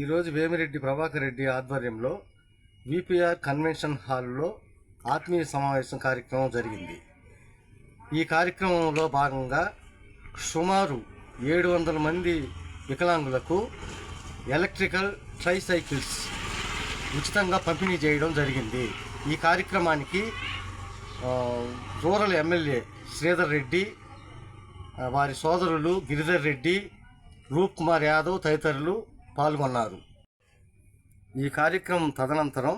ఈరోజు వేమిరెడ్డి ప్రభాకర్ రెడ్డి ఆధ్వర్యంలో VPR convention హాల్లో ఆత్మీయ సమావేశం కార్యక్రమం జరిగింది. ఈ కార్యక్రమంలో భాగంగా సుమారు ఏడు వందల మంది వికలాంగులకు ఎలక్ట్రికల్ ట్రైసైకిల్స్ ఉచితంగా పంపిణీ చేయడం జరిగింది. ఈ కార్యక్రమానికి రూరల్ ఎమ్మెల్యే శ్రీధర్ రెడ్డి వారి సోదరులు గిరిధర్ రెడ్డి రూప్ కుమార్ యాదవ్ తదితరులు పాల్గొన్నారు. ఈ కార్యక్రమం తదనంతరం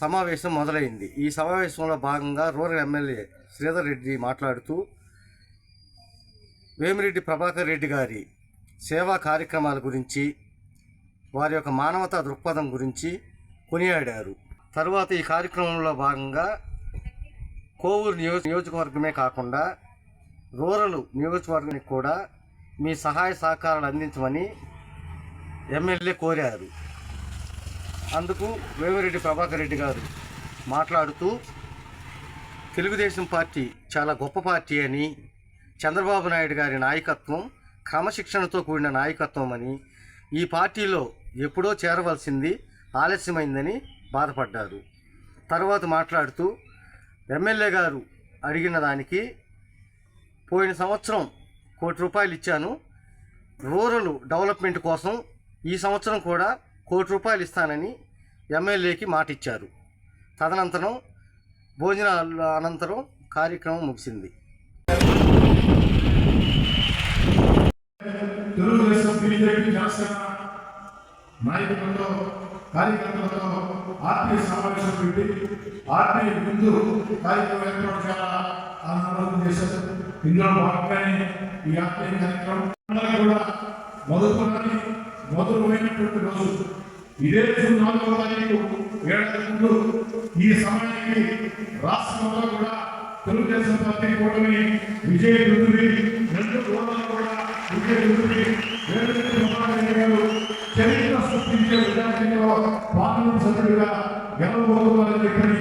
సమావేశం మొదలైంది. ఈ సమావేశంలో భాగంగా రూరల్ ఎమ్మెల్యే శ్రీధర్ రెడ్డి మాట్లాడుతూ వేమిరెడ్డి ప్రభాకర్ రెడ్డి గారి సేవా కార్యక్రమాల గురించి వారి యొక్క మానవతా దృక్పథం గురించి కొనియాడారు. తరువాత ఈ కార్యక్రమంలో భాగంగా కోవూరు నియోజ నియోజకవర్గమే కాకుండా రూరల్ నియోజకవర్గానికి కూడా మీ సహాయ సహకారాలు అందించమని ఎమ్మెల్యే కోరారు. అందుకు వేమిరెడ్డి ప్రభాకర్ రెడ్డి గారు మాట్లాడుతూ తెలుగుదేశం పార్టీ చాలా గొప్ప పార్టీ అని చంద్రబాబు నాయుడు గారి నాయకత్వం క్రమశిక్షణతో కూడిన నాయకత్వం అని ఈ పార్టీలో ఎప్పుడో చేరవలసింది ఆలస్యమైందని బాధపడ్డారు. తర్వాత మాట్లాడుతూ ఎమ్మెల్యే గారు అడిగిన దానికి పోయిన సంవత్సరం కోటి రూపాయలు ఇచ్చాను. రూరల్ డెవలప్మెంట్ కోసం ఈ సంవత్సరం కూడా కోటి రూపాయలు ఇస్తానని ఎమ్మెల్యేకి మాట ఇచ్చారు తదనంతరం భోజనాల అనంతరం కార్యక్రమం ముగిసింది. తెలుగుదేశం బీజేపీ జనసేన నాయకులతో కార్యకర్తలతో సమావేశం పెట్టి కార్యక్రమం ఏర్పాటు చేశారు. ఇందులో భాగంగానే ఈ కార్యక్రమం కూడా మధురమైనటువంటి రోజు. ఇదే జూన్ నాలుగవ తారీఖు ఏడాది ముందు ఈ సమయానికి రాష్ట్రంలో కూడా తెలుగుదేశం పార్టీ కూటమి విజయ రుతువి రెండు గోడలు కూడా విజయ రుతువి వేరువేరు విభాగాలు గారు చరిత్ర సృష్టించే విద్యార్థిలో పార్లమెంట్ సభ్యుడిగా గెలవబోతున్నారని చెప్పని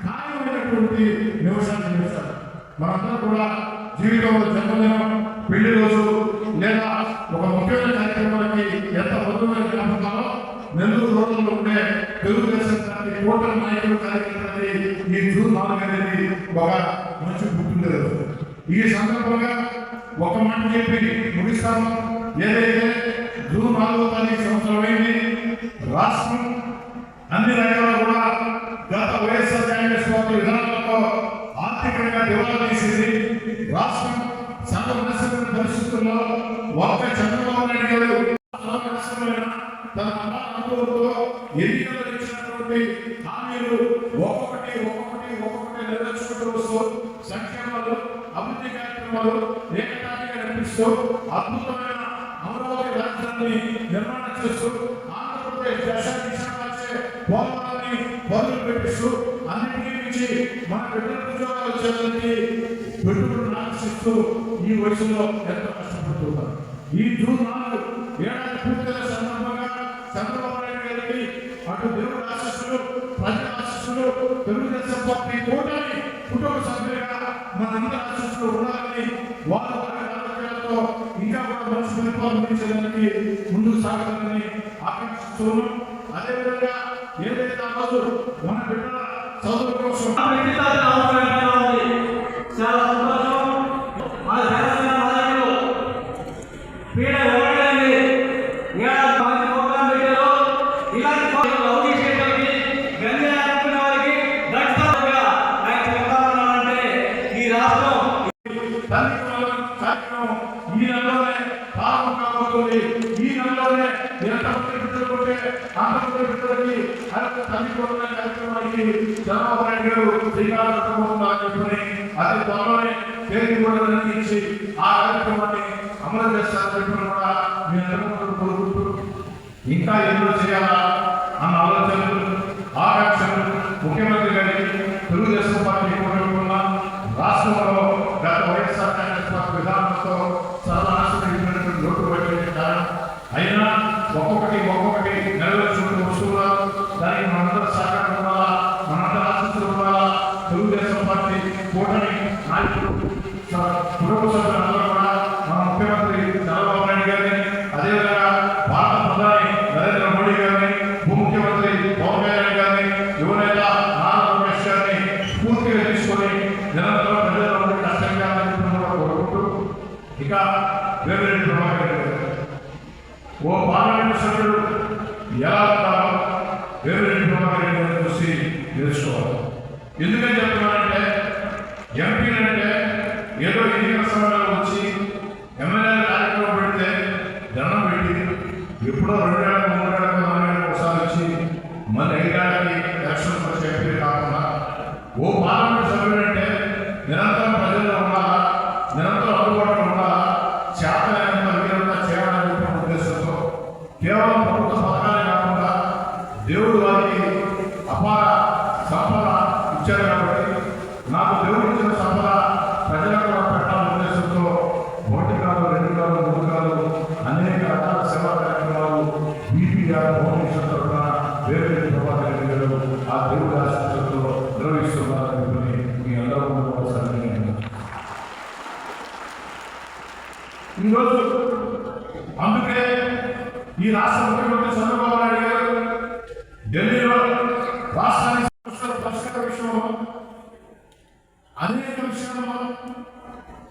ఖాయమైనటువంటి నిమిషాలు నిమిషాలు మనందరం కూడా జీవితంలో జన్మదినం పెళ్ళి రోజు లేదా ఒక ముఖ్యమైన కార్యక్రమాన్ని ఎంత మధురమైన నెల్లూరు రోడ్లలో ఉండే తెలుగుదేశం పార్టీ కూటమి నాయకులు కార్యక్రమానికి ఈ జూన్ నాలుగు అనేది ఒక మంచి పుట్టినరోజు ఈ సందర్భంగా ఒక మాట చెప్పి ముగిస్తాము ఏదైతే జూన్ నాలుగో తారీఖు సంవత్సరమైంది రాష్ట్రం అన్ని రంగాల్లో కూడా గత వైఎస్ఆర్ కాంగ్రెస్ పార్టీ విధానాలతో ఆర్థికంగా దివాలా తీసింది. రాష్ట్రం సర్వనష్టమైన పరిస్థితుల్లో ఒక్క చంద్రబాబు నాయుడు గారు నిర్మిస్తూ అద్భుతమైన అమరావతి రాజధానిని నిర్మాణం చేస్తూ ఆంధ్రప్రదేశ్ దశ దిశ మార్చే పోరాటాన్ని మొదలు పెట్టిస్తూ అన్నింటినీ మించి మన బిడ్డల ఉద్యోగాలు చేయాలని పెట్టుబడులు ఆకర్షిస్తూ ఈ వయసులో ఎంతో కష్టపడుతున్నారు. ఈ జూన్ నాలుగు ఏడాది పూర్తయిన సందర్భంగా చంద్రబాబు నాయుడు గారికి అటు దేవుడు ఆశిస్సులు ప్రజల ఆశిస్సులు తెలుగుదేశం పార్టీ ప్రారంభం ఈ నెలలోనే ఎంతమంది పెట్టుకుంటే ఆంధ్రప్రదేశ్ అంతమంది బిడ్డలకి ఆ కార్యక్రమానికి చంద్రబాబు నాయుడు గారు శ్రీకారం చుట్టబోతున్నారు అతి త్వరలోనే పేరు కూడా నిర్ణయించి ఆ కార్యక్రమాన్ని అమలు చేస్తారని చెప్పిన కూడా మీ కోరుకుంటూ ఇంకా ఎన్నో చేయాలా? నిరంతరం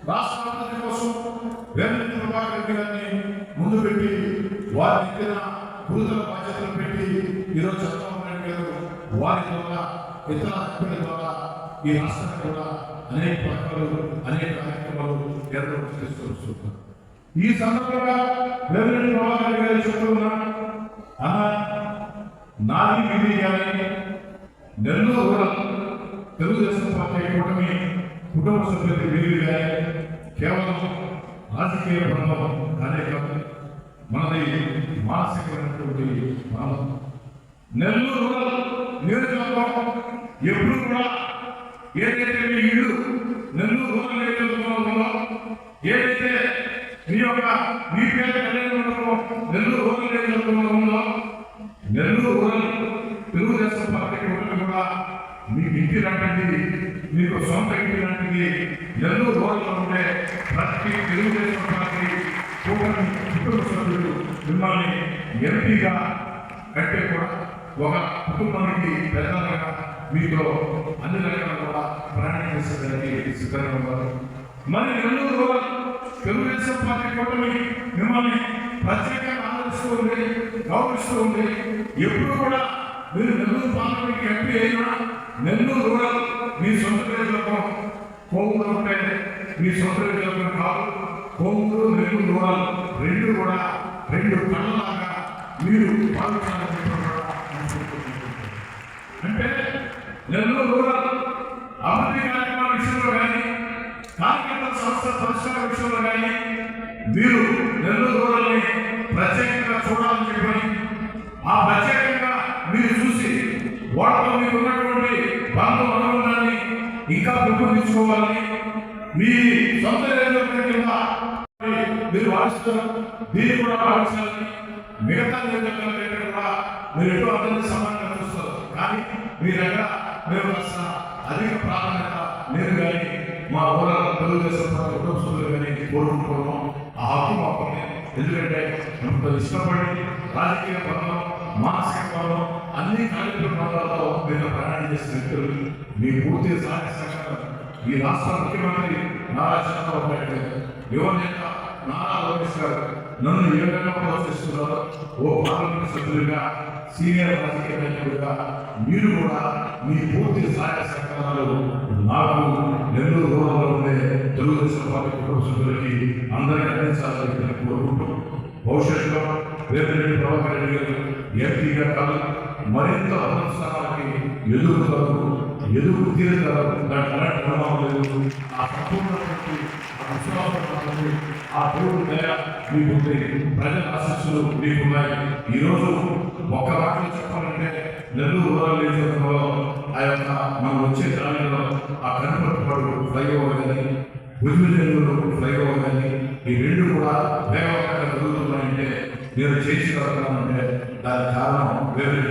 రాష్ట్ర అభివృద్ధి కోసం వేమిరెడ్డి ప్రభాకర్ రెడ్డి గారిని ముందు పెట్టి వారి ఎత్తిన గురుతర బాధ్యతలు పెట్టి ఈరోజు చంద్రబాబు నాయుడు గారు వారి ద్వారా ఇతర సభ్యుల ద్వారా ఈ రాష్ట్రానికి కూడా అనేక పథకాలు అనేక కార్యక్రమాలు ఏర్పాటు చేస్తూ ఈ సందర్భంగా వేమిరెడ్డి ప్రభాకర్ రెడ్డి గారు చెప్తున్నా అన్న నాది మీది కానీ నెల్లూరు రూరల్ తెలుగుదేశం పార్టీ కూటమి కుటుంబ సభ్యులకి వీలు కానీ కేవలం రాజకీయ ప్రభావం కానే కాదు మనది మానసికమైనటువంటి బంధం నెల్లూరు రూరల్ నియోజకవర్గం ఎప్పుడు కూడా ఏదైతే మీ ఇల్లు నెల్లూరు రూరల్ నియోజకవర్గంలో ఏదైతే మీ యొక్క మీ పేద కళ్యాణ మండపం నెల్లూరు రూరల్ నియోజకవర్గంలో ఉందో నెల్లూరు రూరల్ తెలుగుదేశం పార్టీ కూటమి కూడా మీకు ఇంటి లాంటిది మీకు సొంత ఇంటి లాంటిది నెల్లూరు రూరల్లో ఉండే ప్రతి తెలుగుదేశం పార్టీ కూటమి కుటుంబ సభ్యులు మిమ్మల్ని ఎంపీగా కంటే కూడా ఒక కుటుంబానికి పెద్దలుగా మీతో అన్ని రకాల కూడా ప్రయాణం చేసేదానికి సిద్ధంగా ఉన్నారు. మరి నెల్లూరు రూరల్ తెలుగుదేశం పార్టీ కూటమి మిమ్మల్ని ప్రత్యేకంగా ఆదరిస్తూ ఉంది గౌరవిస్తూ ఉంది ఎప్పుడు కూడా మీరు నెల్లూరు పార్లమెంట్కి ఎంపీ అయినా నెల్లూరు రూరల్ మీ సొంత ప్రజలకు కోవూరు ఉంటే మీ సొంత ప్రజలకు కాదు కోవూరు నెల్లూరు రూరల్ రెండు కూడా రెండు కళ్ళలాగా మీరు పాల్గొనాలని అంటే నెల్లూరు రూరల్ అభివృద్ధి కార్యక్రమాల విషయంలో కానీ కార్యకర్తల సంస్థ పరిష్కార విషయంలో కానీ మీరు నెల్లూరు రూరల్ని ప్రత్యేకంగా చూడాలని చెప్పని ఆ ప్రత్యేకంగా మీరు చూసి వాటితో మీకు ఉన్నటువంటి బంధం అనుబంధాన్ని ఇంకా పెంపొందించుకోవాలని మీ సొంత కింద మీరు భావిస్తున్నారు. దీన్ని కూడా భావించాలని మిగతా నియోజకవర్గాల కూడా మీరు ఎటు అందరినీ సమానంగా చూస్తారు. కానీ మీ దగ్గర మేము కాస్త అధిక ప్రాధాన్యత నేను కానీ మా ఊళ్ళ తెలుగుదేశం పార్టీ కుటుంబ సభ్యులు కానీ కోరుకుంటున్నాం ఆ హక్కు మాకు ఎందుకంటే అంత ఇష్టపడి రాజకీయ పనులు మానసిక పనులు అన్ని కార్యక్రమాలలో మీరు ప్రయాణం చేసిన వ్యక్తులు మీ పూర్తి సహాయ సహకారం ఈ రాష్ట్ర ముఖ్యమంత్రి నారా చంద్రబాబు నాయుడు గారు యువ నేత నారా లోకేష్ గారు నన్ను ఏ విధంగా ప్రోత్సహిస్తున్నారో ఓ పార్లమెంట్ సభ్యులుగా సీనియర్ రాజకీయ నాయకుడిగా మీరు కూడా మీ పూర్తి సహాయ సహకారాలు నాకు నెల్లూరు రూరల్లో ఉండే తెలుగుదేశం పార్టీ కుటుంబ సభ్యులకి అందరికీ అందించాలని నేను కోరుకుంటూ భవిష్యత్తులో వేమిరెడ్డి ప్రభాకర్ రెడ్డి గారు ఎంపీగా కాదు మరింత ఉన్నత స్థానాలకి ఎదుగుతారు ఎదురు తీరుతారు దాంట్లో లేదు ఆ సంపూర్ణటువంటి ఆ విశ్వాసం ఆ దేవుడి దయ మీకుంది ప్రజల ఆశీస్సులు మీకున్నాయి ఈరోజు ఒక మాటలో చెప్పాలంటే నెల్లూరు రూరల్ నియోజకవర్గంలో ఆ యొక్క మనం వచ్చే గ్రామంలో ఆ కనపడపాడు ఫ్లైఓవర్ కానీ భుజమిజనూరు ఫ్లైఓవర్ కానీ ఈ రెండు కూడా వేగవంతంగా జరుగుతున్నాయంటే నేను చేయించగలుగుతానంటే దాని కారణం వేరే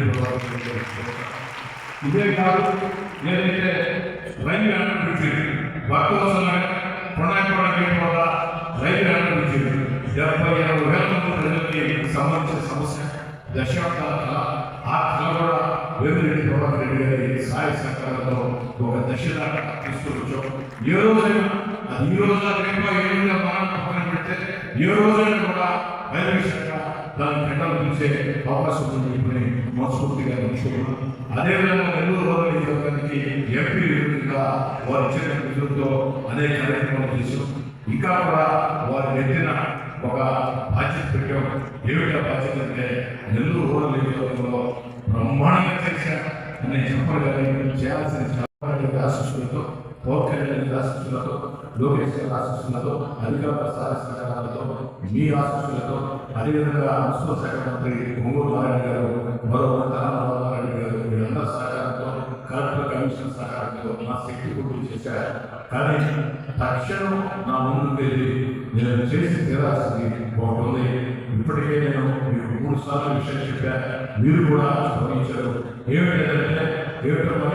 ఇదే కాదు. ఏదైతే రైలు అనుభవించింది. వర్క్ కోసమే కొనాకి కూడా లేకపోగా రైలు అనుభవించింది. డెబ్బై ఇరవై వేల మంది ప్రజలకి సంబంధించిన సమస్య. దశాబ్దాల కళ ఆ కళ కూడా వేమిరెడ్డి ప్రభాకర్ రెడ్డి గారి సాయ సహకారంలో ఒక దశ దాకా తీసుకొచ్చాం ఏ రోజైనా అది ఈ రోజున రేపు ఏ రోజున మనం పక్కన పెడితే ఏ రోజైనా కూడా రైల్వే శాఖ దాని పెట్టాలని చూసే అవకాశం ఉందని మనస్ఫూర్తిగా తెలుసుకున్నాను అదేవిధంగా నెల్లూరు రోజులు ఇవ్వడానికి ఎంపీ విధంగా వారు ఇచ్చిన నిధులతో అనేక కార్యక్రమాలు చేసాం ఇంకా కూడా వారు ఎత్తిన ఒక బాధ్యత పెట్టాం. ఏమిటా బాధ్యత అంటే నెల్లూరు రూరల్ నియోజకవర్గంలో బ్రహ్మాండంగా చేశాం అని చెప్పగలిగిన చేయాల్సిన ఆశిస్తులతో పవన్ కళ్యాణ్ ఆశిస్తులతో లోకేష్ గారి ఆశిస్తులతో అధికారుల సహాయ మీ ఆశిస్తులతో అదేవిధంగా మున్సిపల్ శాఖ మంత్రి ఒంగోలు నారాయణ గారు కానీ తక్షణం నా ముందు వెళ్ళి నేను చేసి తీరాల్సింది ఒకటి ఇప్పటికే నేను మీకు మూడు సార్లు విషయం చెప్పా. మీరు కూడా స్పందించారు ఏమిటంటే ఏమిటమ్మా?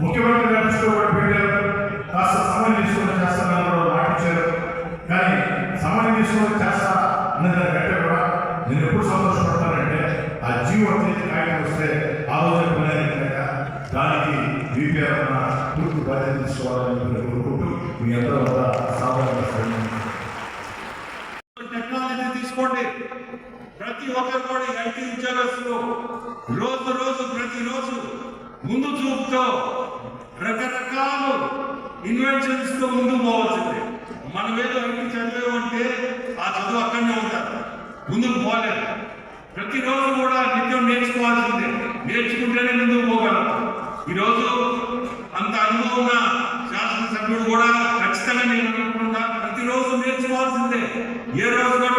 ముఖ్యమంత్రి సంతోషపడతారంటే ఆ జీవం అనేది కాయకు వస్తే ఆ రోజు పిల్లలైనాక దానికి బీపీఆర్ ఉన్న తూర్పు బాధ్యత తీసుకోవాలని మీరు కోరుకుంటూ మీ అందరి వల్ల సాధారణ టెక్నాలజీ తీసుకోండి. ప్రతి ఒక్కరు కూడా ఐటీ ఉద్యోగస్తులు రోజు రోజు ప్రతిరోజు ముందు చూపుతో రకరకాల ఇన్వెన్షన్స్తో ముందు పోవాల్సిందే. మన మీద చదివేమంటే ఆ చదువు అక్కడనే ఉంటారు ముందుకు పోలేదు. ప్రతిరోజు కూడా నిత్యం నేర్చుకోవాల్సిందే. నేర్చుకుంటేనే ముందుకు పోగలం. ఈరోజు అంత అనుభవం ఉన్న శాసనసభ్యుడు కూడా ఖచ్చితంగా నేను అనుకుంటున్నా ప్రతిరోజు నేర్చుకోవాల్సిందే. ఏ రోజు కూడా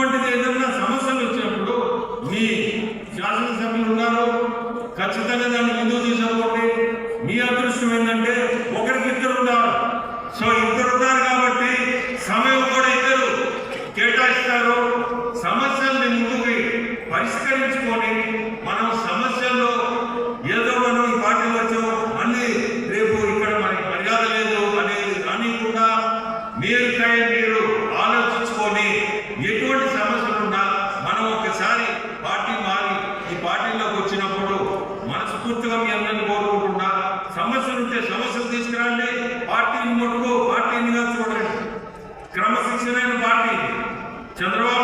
ఇటువంటిది ఏదైనా సమస్యలు వచ్చినప్పుడు మీ శాసనసభ్యులు ఉన్నారు ఖచ్చితంగా దాన్ని ముందు చంద్రబాబు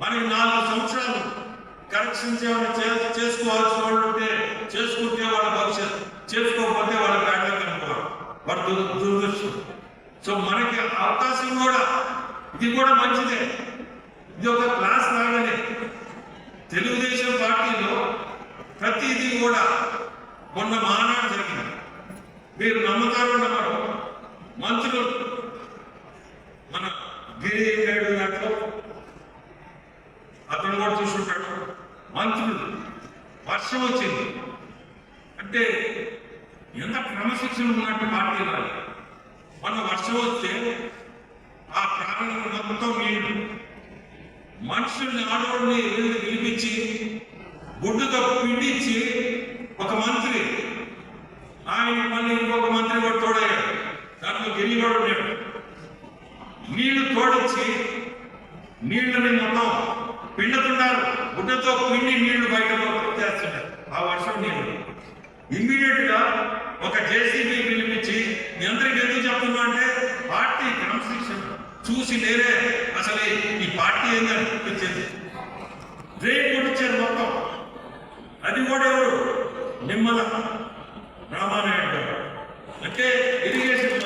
మనకి నాలుగు సంవత్సరాలు కరెక్షన్స్ ఏమైనా చే- చేసుకోవాల్సిన వాళ్ళు ఉంటే చేసుకుంటే వాళ్ళ భవిష్యత్ చేసుకోకపోతే వాళ్ళ బ్యాడ్లో కనుక్కోవాలి వాడు దురదృష్టం. సో మనకి అవకాశం కూడా ఇది కూడా మంచిదే. ఇది ఒక క్లాస్ లాగానే. తెలుగుదేశం పార్టీలో ప్రతిదీ కూడా మొన్న మానాడు జరిగింది. మీరు నమ్ముతారు నమ్మరు మంత్రులు మన గిరి నాయుడు మనం కూడా చూసుకుంటాడు. మంత్రులు వర్షం వచ్చింది. అంటే ఎంత క్రమశిక్షణ ఉన్నట్టు పార్టీ వాళ్ళు. మన వర్షం వస్తే ఆ ప్రాణం మొత్తం నీళ్ళు మనుషుల్ని ఆడవాళ్ళని పిలిపించి గుడ్డుతో పిండించి ఒక మంత్రి. ఆయన మళ్ళీ ఇంకొక మంత్రి కూడా తోడయ్యాడు. దాంట్లో గిరి కూడా ఉన్నాడు. నీళ్ళు తోడించి నీళ్ళని మొత్తం పిండుతున్నారు గుడ్డతో పిండి నీళ్ళు బయట చేస్తున్నారు ఆ వర్షం నీళ్ళు. ఇమ్మీడియట్గా ఒక జేసీబీ పిలిపించి మీ అందరికి ఎందుకు చెప్తున్నా అంటే పార్టీ క్రమశిక్షణ. చూసి నేరే అసలు ఈ పార్టీ ఏంది అనిపించింది. డ్రైన్ కొట్టించారు మొత్తం. అది కూడా ఎవరు? నిమ్మల రామానాయుడు గారు. అంటే ఇరిగేషన్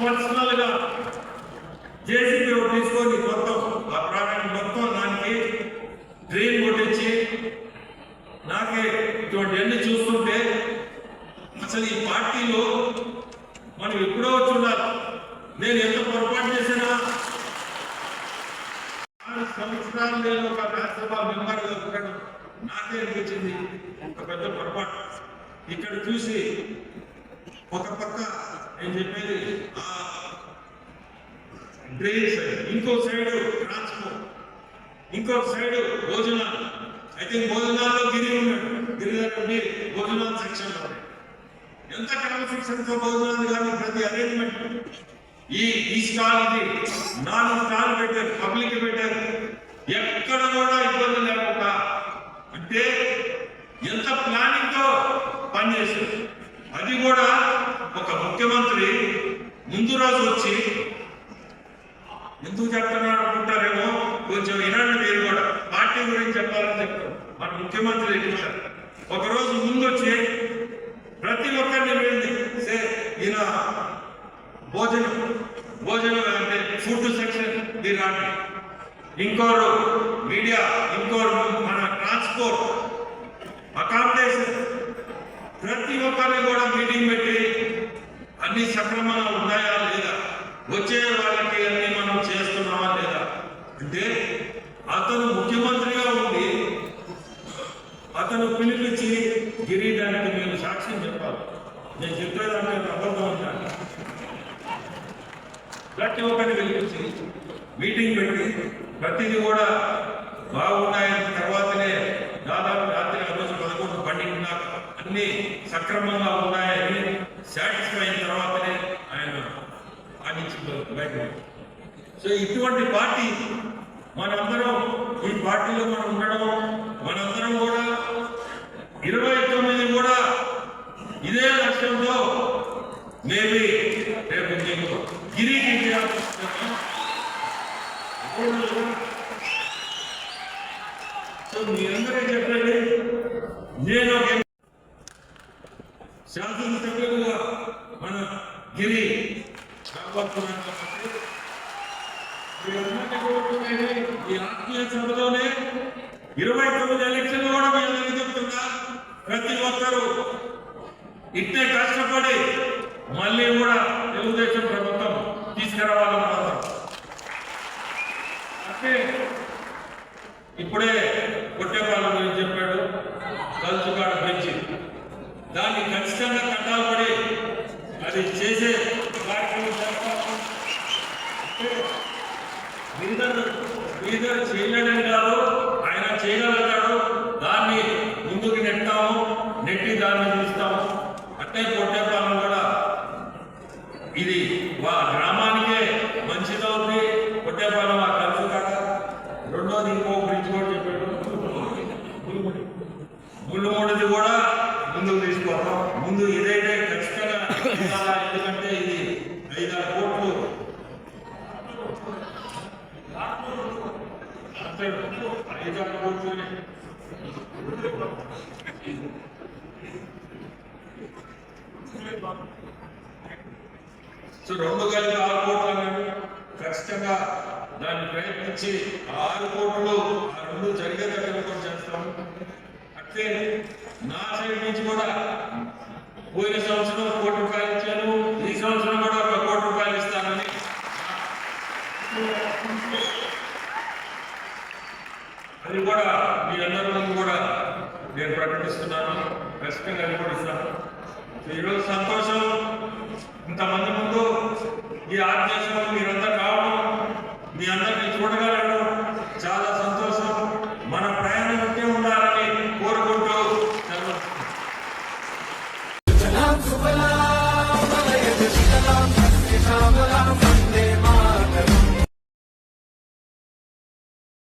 పర్సనల్గా జేసీబీ తీసుకొని మొత్తం ఆ ప్రాణాన్ని మొత్తం దానికి డ్రైన్ కొట్టించి నాకే ఇటువంటి అన్ని చూస్తుంటే అసలు ఈ పార్టీలో మనం ఎప్పుడో చూడాలి నేను ఎంత పొరపాటు చేసినా ఆరు సంవత్సరాలు నేను ఒక రాజ్యసభ మెంబర్ ఉండడం నాకే అనిపించింది. ఒక పెద్ద పొరపాటు. ఇక్కడ చూసి ఒక పక్క నేను చెప్పేది ఆ డ్రైన్ సైడ్. ఇంకో సైడ్ ట్రాన్స్పోర్ట్ ఇంకో సైడ్ భోజనాలు. అయితే భోజనాల్లో గిరి ఉన్నాడు గిరిధర్ ఉండి భోజనాల సెక్షన్ ఎంత క్రమశిక్షణతో భోజనాలు కానీ ప్రతి అరేంజ్మెంట్ ఈ ఈ స్టాల్ ఇది నాలుగు స్టాల్ పెట్టారు. పబ్లిక్ పెట్టారు. ఎక్కడ కూడా ఇబ్బంది లేకుండా. అంటే ఎంత ప్లానింగ్తో పనిచేశారు అది కూడా ఒక ముఖ్యమంత్రి ముందు రోజు వచ్చి ఎందుకు చెప్తున్నారు అనుకుంటారేమో? కొంచెం వినండి మీరు కూడా. పార్టీ గురించి చెప్పాలని చెప్తాం. మన ముఖ్యమంత్రి చెప్తారు ఒకరోజు ముందు వచ్చి ప్రతి ఒక్కరిని వెళ్ళి సే ఈయన భోజనం భోజనం అంటే ఫుడ్ సెక్షన్ మీరు రాండి. ఇంకోరు మీడియా ఇంకోరు మన ట్రాన్స్పోర్ట్ అకామిడేషన్. ప్రతి ఒక్కరిని కూడా మీటింగ్ పెట్టి అన్ని సక్రమంగా ఉన్నాయా లేదా? వచ్చే వాళ్ళకి అన్ని అంటే అతను ముఖ్యమంత్రిగా ఉండి అతను పిలిపించి గిరీడానికి నేను సాక్ష్యం చెప్పాలి. నేను చెప్పేదానికి అబద్ధం ఉంటాను ప్రతి ఒక్కరిని పిలిపించి మీటింగ్ పెట్టి ప్రతిదీ కూడా బాగున్నాయని తర్వాతనే దాదాపు రాత్రి ఆ రోజు పదకొండు పన్నెండున్న అన్ని సక్రమంగా ఉన్నాయని సాటిస్ఫై అయిన తర్వాతనే ఆయన ఆడించి బయట సో ఇటువంటి పార్టీ మనందరం ఈ పార్టీలో మనం ఉండడం మనందరం కూడా ఇరవై తొమ్మిది కూడా ఇదే లక్ష్యంతో మేబీ రేపు మీకు గిరికి సో మీ చెప్పండి నేను శాసనసభ్యులుగా మన గిరి కాబట్టి ఈ ఆత్మీయ సభలోనే ఇరవై తొమ్మిది ఎలక్షన్లు కూడా మీ అందరికీ చెప్తున్నా. ప్రతి ఒక్కరూ ఇట్టే కష్టపడి మళ్ళీ కూడా తెలుగుదేశం ప్రభుత్వం తీసుకురావాలని అంటే ఇప్పుడే కొట్టేపాలెం గురించి చెప్పాడు కలుసుకాడ పెంచి దాన్ని ఖచ్చితంగా కట్టాలి పడి అది చేసే కార్యక్రమం చేస్తాము శ్రీధర్ శ్రీధర్ చేయలేడని కాదు ఆయన చేయగలరు దాన్ని ముందుకు నెట్టాము నెట్టి దాన్ని చూస్తాము అట్టే కొట్టేపాలెం కూడా ఇది వా గ్రామానికే మంచిదవుతుంది కొట్టేపాలెం ఆ కలుసు కాడ రెండోది ఇంకో బ్రిడ్జ్ కూడా చెప్పాడు ముళ్ళుమూడిది కూడా ముందుకు తీసుకుపోతాం ముందు ఇదైతే ఖచ్చితంగా ఉండాలా? ఎందుకంటే ఇది ఐదారు కోట్లు అంతే, ఐదారు కోట్లు సో రెండు కలిపి ఆరు కోట్లు అనేవి ఖచ్చితంగా దాన్ని ప్రయత్నించి ఆ ఆరు కోట్లు ఆ రెండు చేస్తాము అట్లే నా సైడ్ నుంచి కూడా పోయిన సంవత్సరం కోటి రూపాయలు ఇచ్చాను. ఈ సంవత్సరం కూడా ఒక కోటి రూపాయలు ఇస్తానని అది కూడా మీ అందరి కూడా నేను ప్రకటిస్తున్నాను. ఖచ్చితంగా అది కూడా ఇస్తాను. ఈరోజు సంతోషం. ఇంతమంది ముందు ఈ ఆదేశం మీరంతా కావడం మీ అందరూ